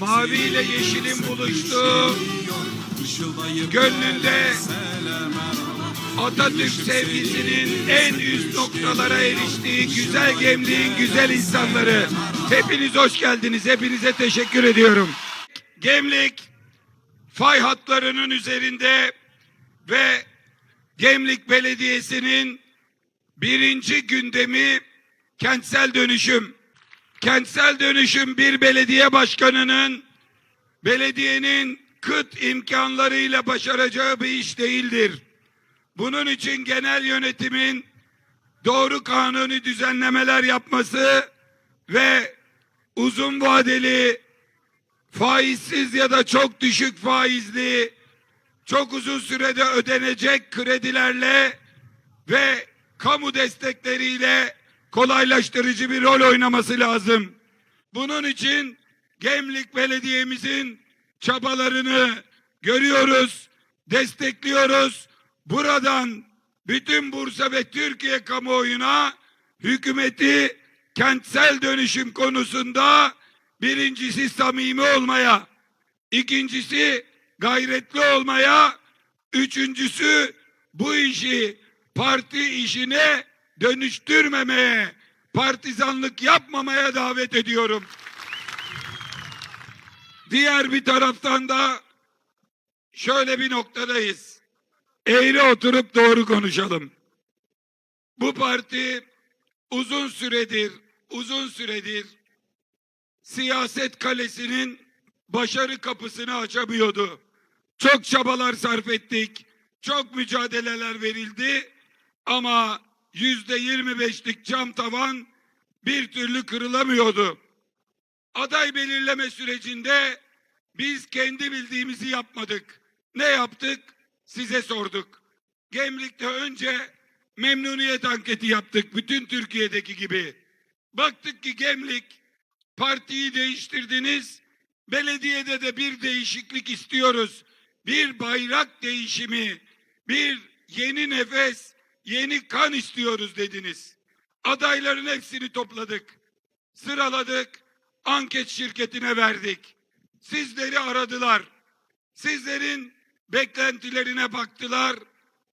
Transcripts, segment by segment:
mavi ile yeşilin buluştuğu, gönlünde Atatürk sevgisinin en üst noktalara eriştiği güzel Gemlik'in güzel insanları. Hepiniz hoş geldiniz. Hepinize teşekkür ediyorum. Gemlik fay hatlarının üzerinde ve Gemlik Belediyesi'nin birinci gündemi kentsel dönüşüm. Kentsel dönüşüm bir belediye başkanının belediyenin kıt imkanlarıyla başaracağı bir iş değildir. Bunun için genel yönetimin doğru kanuni düzenlemeler yapması ve uzun vadeli faizsiz ya da çok düşük faizli çok uzun sürede ödenecek kredilerle ve kamu destekleriyle kolaylaştırıcı bir rol oynaması lazım. Bunun için Gemlik Belediye'mizin çabalarını görüyoruz, destekliyoruz. Buradan bütün Bursa ve Türkiye kamuoyuna hükümeti kentsel dönüşüm konusunda birincisi samimi olmaya, ikincisi gayretli olmaya, üçüncüsü bu işi parti işine dönüştürmemeye, partizanlık yapmamaya davet ediyorum. Diğer bir taraftan da şöyle bir noktadayız. Eğri oturup doğru konuşalım. Bu parti uzun süredir, uzun süredir siyaset kalesinin başarı kapısını açamıyordu. Çok çabalar sarf ettik. Çok mücadeleler verildi. Ama yüzde yirmi beşlik cam tavan bir türlü kırılamıyordu. Aday belirleme sürecinde biz kendi bildiğimizi yapmadık. Ne yaptık? Size sorduk. Gemlik'te önce memnuniyet anketi yaptık. Bütün Türkiye'deki gibi. Baktık ki Gemlik partiyi değiştirdiniz. Belediyede de bir değişiklik istiyoruz. Bir bayrak değişimi, bir yeni nefes, yeni kan istiyoruz dediniz. Adayların hepsini topladık. Sıraladık. Anket şirketine verdik. Sizleri aradılar. Sizlerin beklentilerine baktılar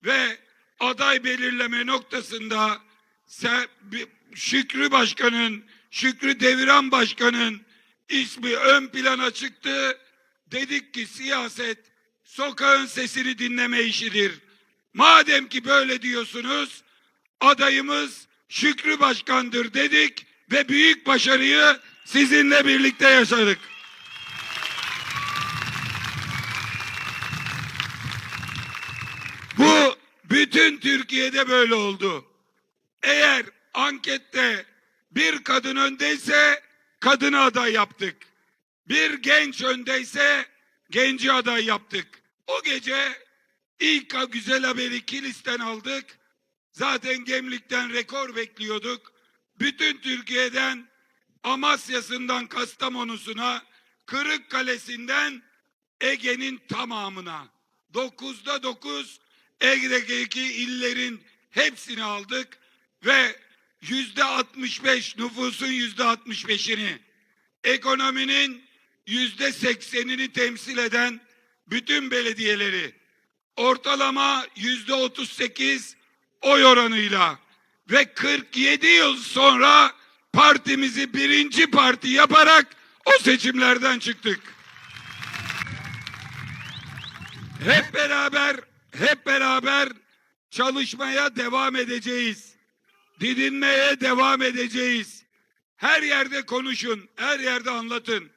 ve aday belirleme noktasında Şükrü Başkan'ın, Şükrü Deviran Başkan'ın ismi ön plana çıktı. Dedik ki siyaset sokağın sesini dinleme işidir. Madem ki böyle diyorsunuz adayımız Şükrü Başkan'dır dedik ve büyük başarıyı sizinle birlikte yaşadık. Bu bütün Türkiye'de böyle oldu. Eğer ankette bir kadın öndeyse kadını aday yaptık. Bir genç öndeyse genci aday yaptık. O gece ilk güzel haberi Kilis'ten aldık. Zaten Gemlik'ten rekor bekliyorduk. Bütün Türkiye'den Amasya'sından Kastamonu'suna, Kırıkkale'sinden Ege'nin tamamına. Dokuzda dokuz Ege'deki illerin hepsini aldık ve yüzde 65 nüfusun yüzde 65'ini ekonominin yüzde 80'ini temsil eden bütün belediyeleri ortalama yüzde 38 oy oranıyla ve 47 yıl sonra partimizi birinci parti yaparak o seçimlerden çıktık. Hep beraber, hep beraber çalışmaya devam edeceğiz. Didinmeye devam edeceğiz. Her yerde konuşun, her yerde anlatın.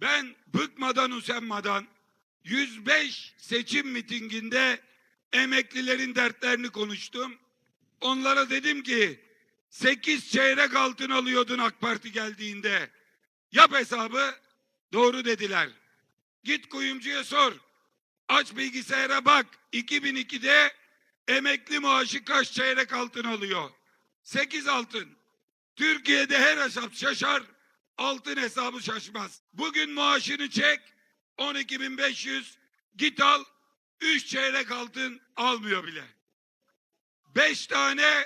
Ben bıkmadan usanmadan 105 seçim mitinginde emeklilerin dertlerini konuştum. Onlara dedim ki 8 çeyrek altın alıyordun AK Parti geldiğinde. Yap hesabı. Doğru dediler. Git kuyumcuya sor. Aç bilgisayara bak. 2002'de emekli maaşı kaç çeyrek altın alıyor? 8 altın. Türkiye'de her hesap şaşar, altın hesabı şaşmaz. Bugün maaşını çek, 12.500, git al, 3 çeyrek altın almıyor bile. 5 tane,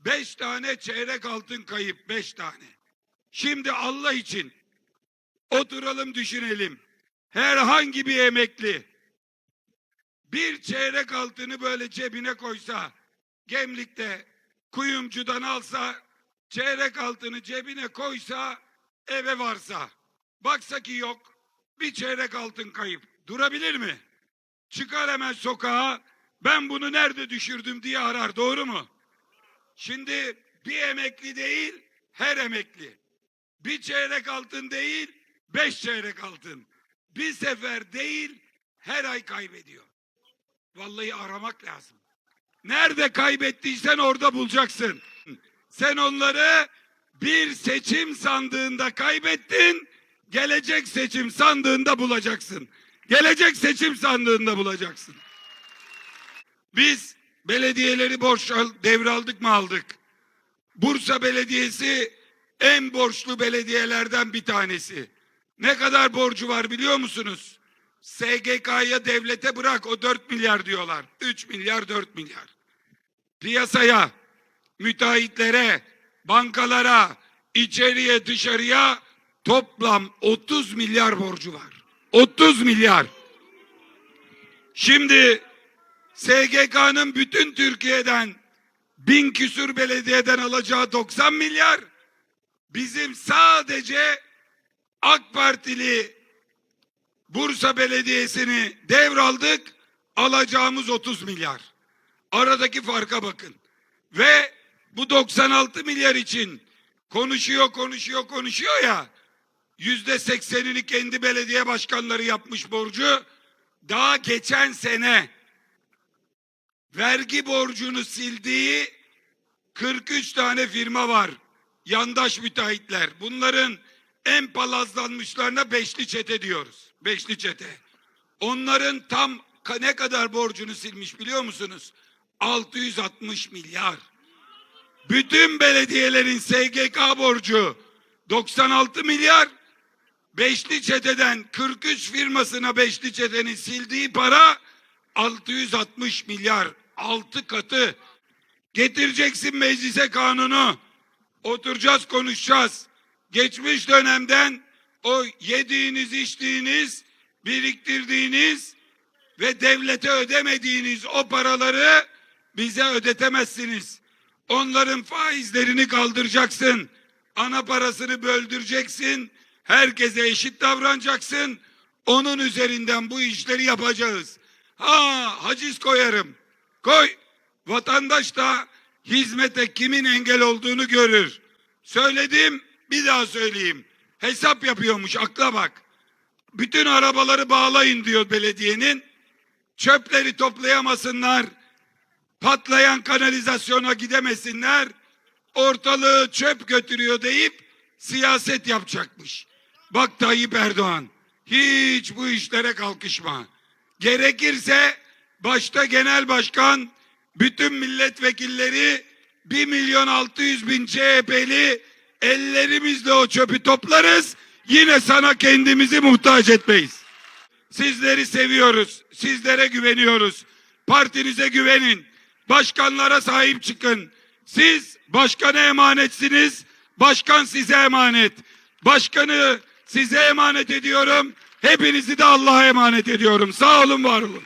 5 tane çeyrek altın kayıp, 5 tane. Şimdi Allah için Oturalım düşünelim. Herhangi bir emekli bir çeyrek altını böyle cebine koysa, Gemlik'te kuyumcudan alsa, çeyrek altını cebine koysa, eve varsa, baksa ki yok, bir çeyrek altın kayıp. Durabilir mi? Çıkar hemen sokağa, ben bunu nerede düşürdüm diye arar, doğru mu? Şimdi bir emekli değil, her emekli. Bir çeyrek altın değil, beş çeyrek altın. Bir sefer değil, her ay kaybediyor. Vallahi aramak lazım. Nerede kaybettiysen orada bulacaksın. Sen onları bir seçim sandığında kaybettin, gelecek seçim sandığında bulacaksın. Gelecek seçim sandığında bulacaksın. Biz belediyeleri borç al, devraldık mı aldık? Bursa Belediyesi en borçlu belediyelerden bir tanesi. Ne kadar borcu var biliyor musunuz? SGK'ya devlete bırak o 4 milyar diyorlar. 3 milyar 4 milyar. Piyasaya, müteahhitlere, bankalara, içeriye dışarıya toplam 30 milyar borcu var. 30 milyar. Şimdi SGK'nın bütün Türkiye'den bin küsür belediyeden alacağı 90 milyar bizim sadece AK Partili Bursa Belediyesi'ni devraldık alacağımız 30 milyar. Aradaki farka bakın. Ve bu 96 milyar için konuşuyor konuşuyor konuşuyor ya yüzde seksenini kendi belediye başkanları yapmış borcu daha geçen sene vergi borcunu sildiği 43 tane firma var. Yandaş müteahhitler. Bunların en palazlanmışlarına beşli çete diyoruz. Beşli çete. Onların tam ne kadar borcunu silmiş biliyor musunuz? 660 milyar. Bütün belediyelerin SGK borcu 96 milyar. Beşli çeteden 43 firmasına beşli çetenin sildiği para 660 milyar. Altı katı. Getireceksin meclise kanunu. Oturacağız konuşacağız. Geçmiş dönemden o yediğiniz içtiğiniz biriktirdiğiniz ve devlete ödemediğiniz o paraları bize ödetemezsiniz. Onların faizlerini kaldıracaksın. Ana parasını böldüreceksin. Herkese eşit davranacaksın. Onun üzerinden bu işleri yapacağız. Ha haciz koyarım. Koy. Vatandaş da hizmete kimin engel olduğunu görür. Söyledim bir daha söyleyeyim. Hesap yapıyormuş akla bak. Bütün arabaları bağlayın diyor belediyenin. Çöpleri toplayamasınlar. Patlayan kanalizasyona gidemesinler. Ortalığı çöp götürüyor deyip siyaset yapacakmış. Bak Tayyip Erdoğan hiç bu işlere kalkışma. Gerekirse başta genel başkan bütün milletvekilleri 1 milyon 600 bin CHP'li ellerimizle o çöpü toplarız. Yine sana kendimizi muhtaç etmeyiz. Sizleri seviyoruz. Sizlere güveniyoruz. Partinize güvenin. Başkanlara sahip çıkın. Siz başkana emanetsiniz. Başkan size emanet. Başkanı size emanet ediyorum. Hepinizi de Allah'a emanet ediyorum. Sağ olun, var olun.